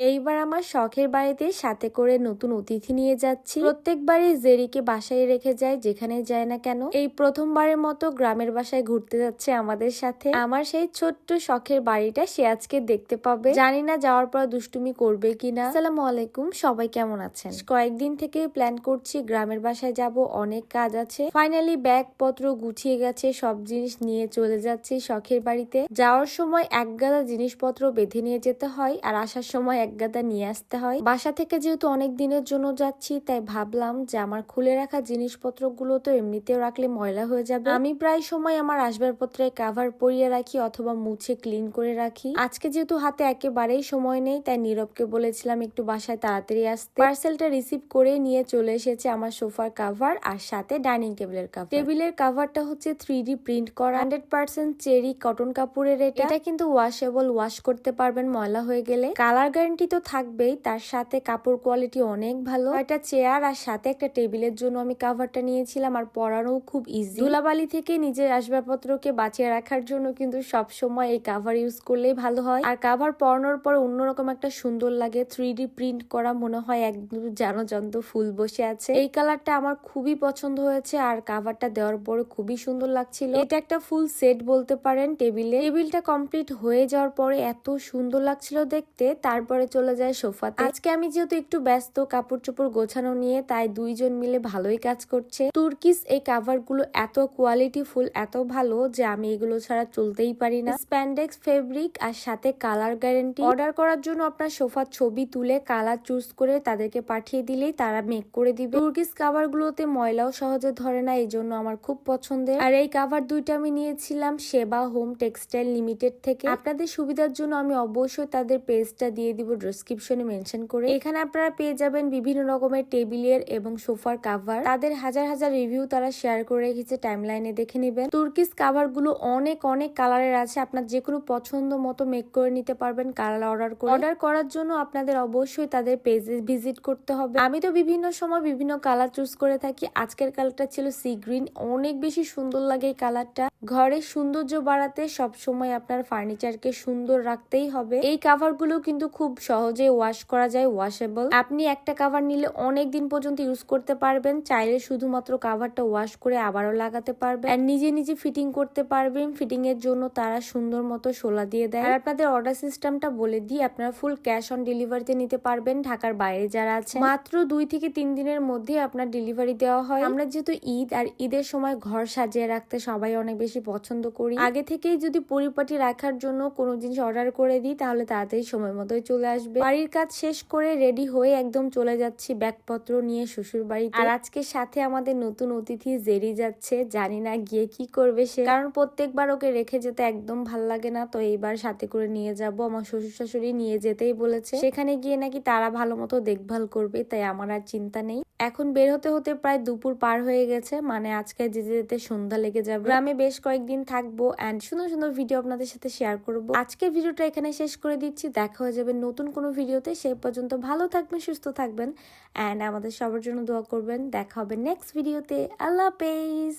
এইবার আমার শখের বাড়িতে সাথে করে নতুন অতিথি নিয়ে যাচ্ছি। প্রত্যেকবারই জেরিকে বাসায় রেখে যায়, যেখানে যায় না কেন? এই প্রথমবারের মতো গ্রামের বাসায় ঘুরতে যাচ্ছে আমাদের সাথে। আমার সেই ছোট্ট শখের বাড়িটা সে আজকে দেখতে পাবে। জানি না যাওয়ার পর দুষ্টুমি করবে কিনা। সালাম আলাইকুম, সবাই কেমন আছেন? কয়েকদিন থেকে প্ল্যান করছি গ্রামের বাসায় যাব, অনেক কাজ আছে। ফাইনালি ব্যাগ পত্র গুছিয়ে গেছে, সব জিনিস নিয়ে চলে যাচ্ছি শখের বাড়িতে। যাওয়ার সময় এক গাদা জিনিসপত্র বেঁধে নিয়ে যেতে হয়, আর আসার সময় এক গাদা নিয়ে আসতে হয়। বাসা থেকে যেহেতু অনেক দিনের জন্য যাচ্ছি, তাই ভাবলাম যে আমার খুলে রাখা জিনিসপত্রগুলো তো এমনিতেও রাখলে ময়লা হয়ে যাবে। আমি প্রায় সময় আমার আসবাবপত্রে কাভার পরিয়ে রাখি অথবা মুছে ক্লিন করে রাখি। আজকে যেহেতু হাতে একেবারেই সময় নেই, তাই নীরবকে বলেছিলাম একটু বাসায় তাড়াতাড়ি আসতে। পার্সেলটা রিসিভ করে নিয়ে চলে এসেছে আমার সোফার কাভার আর সাথে ডাইনিং টেবিলের কাভার টেবিলের কাভারটা হচ্ছে থ্রি প্রিন্ট করা। হান্ড্রেড পার্সেন্ট চেরি কটন কাপড়ের এটা। এটা কিন্তু ওয়াশেবল ওয়াশ করতে পারবেন ময়লা হয়ে গেলে। কালার গ্যারান্টি তো থাকবেই, তার সাথে কাপড় কোয়ালিটি অনেক ভালো। একটা চেয়ার আর সাথে একটা টেবিলের জন্য আমি কাভারটা নিয়েছিলাম আর পরানো খুব ইজি ধুলাবালি থেকে নিজের আসবাবপত্রকে বাঁচিয়ে রাখার জন্য কিন্তু সব সময় এই কাভার ইউজ করলেই ভালো হয়। আর কাভার পরানোর পর অন্যরকম একটা সুন্দর লাগে থ্রি প্রিন্ট করা মনে হয় একদম জানজন্ত ফুল বসে আছে। এই কালারটা আমার খুবই পছন্দ হয়েছে আর কাভারটা দেওয়ার পরে খুবই সুন্দর লাগছিল। এটা একটা ফুল সেট বলতে পারেন টেবিলে। টেবিলটা কমপ্লিট হয়ে যাওয়ার পরে এত সুন্দর লাগছিল দেখতে, তারপরে চলে যায় সোফাতে। আজকে আমি যেহেতু একটু ব্যস্ত কাপড় চোপড় গোছানো নিয়ে, তাই দুইজন মিলে ভালোই কাজ করছে। তুর্কিস, এই কাভারগুলো এত কোয়ালিটি ফুল এত ভালো যে আমি এগুলো ছাড়া চলতেই পারি না। স্প্যান্ডেক্স ফেব্রিক আর সাথে কালার গ্যারেন্টি অর্ডার করার জন্য আপনার সোফার ছবি তুলে কালার চুজ করে তাদেরকে পাঠিয়ে দিলেই তারা মেক করে দিবে। তুর্কিস কাভার গুলোতে ময়লাও সহজে ধরে না এই জন্য আমার খুব পছন্দের। আর এই কাভার দুইটা আমি নিয়েছিলাম সেবা হোম টেক্সটাইল লিমিটেড থেকে। আপনাদের সুবিধার জন্য আমি অবশ্যই তাদের পেজটা দিয়ে দিব। ডেসক্রিপশনে মেনশন করে। এখানে আপনারা পেয়ে যাবেন বিভিন্ন রকমের টেবিলের এবং সোফার কাভার তাদের হাজার হাজার রিভিউ তারা শেয়ার করে রেখেছে টাইম লাইনে দেখে নেবেন। তুর্কিস কাভারগুলো অনেক অনেক কালারের আছে। আপনার যে কোনো পছন্দ মতো মেক করে নিতে পারবেন কালার অর্ডার করে। অর্ডার করার জন্য আপনাদের অবশ্যই তাদের পেজে ভিজিট করতে হবে। আমি তো বিভিন্ন সময় বিভিন্ন কালার চুজ করে থাকি। আজকের কালারটা ছিল সি গ্রিন অনেক বেশি সুন্দর লাগে এই কালারটা ঘরের সৌন্দর্য বাড়াতে সব সময় আপনার ফার্নিচারকে সুন্দর রাখতেই হবে। এই কাভারগুলো কিন্তু খুব সহজে ওয়াশ করা যায় ওয়াশেবল আপনি একটা কাভার নিলে অনেক দিন পর্যন্ত ইউজ করতে পারবেন, চাইলে শুধুমাত্র কাভারটা ওয়াশ করে আবারও লাগাতে পারবেন। আর নিজে নিজে ফিটিং করতে পারবেন ফিটিং এর জন্য তারা সুন্দর মতো শোলা দিয়ে দেয়। আর আপনাদের অর্ডার সিস্টেমটা বলে দিই, আপনারা ফুল ক্যাশ অন ডেলিভারিতে নিতে পারবেন, ঢাকার বাইরে যারা আছে মাত্র দুই থেকে তিন দিনের মধ্যে আপনার ডেলিভারি দেওয়া হয়। আমরা যেহেতু ঈদ আর ঈদের সময় ঘর সাজিয়ে রাখতে সবাই অনেক বেশি পছন্দ করি। আগে থেকেই যদি পরিপাটি রাখার জন্য কোনো জিনিস অর্ডার করে দিই, তাহলে তাড়াতাড়ি সময় মতোই চলে আসবে। বাড়ির কাজ শেষ করে রেডি হয়ে একদম চলে যাচ্ছি ব্যাগপত্র নিয়ে শ্বশুর বাড়িতে আর আজকে সাথে আমাদের নতুন অতিথি জেরি যাচ্ছে, জানি না গিয়ে কি করবে সে। কারণ প্রত্যেকবার ওকে রেখে যেতে একদম ভালো লাগে না, তো এইবার সাথে করে নিয়ে যাব। আমার শ্বশুর শাশুড়ি নিয়ে যেতেই বলেছে। সেখানে গিয়ে নাকি তারা ভালো মতো দেখভাল করবে, তাই আমার আর চিন্তা নেই। এখন বের হতে হতে প্রায় দুপুর পার হয়ে গেছে মানে আজকে যেতে যেতে সন্ধ্যা লেগে যাবে। গ্রামে বেশ কয়েকদিন থাকব অ্যান্ড সুন্দর সুন্দর ভিডিও আপনাদের সাথে শেয়ার করব। আজকের ভিডিওটা এখানে শেষ করে দিচ্ছি, দেখা হয়ে যাবে নতুন কোনো ভিডিওতে সেই পর্যন্ত ভালো থাকবেন, সুস্থ থাকবেন। অ্যান্ড আমাদের সবার জন্য দোয়া করবেন। দেখা হবে নেক্সট ভিডিওতে আল্লাহ হাফেজ।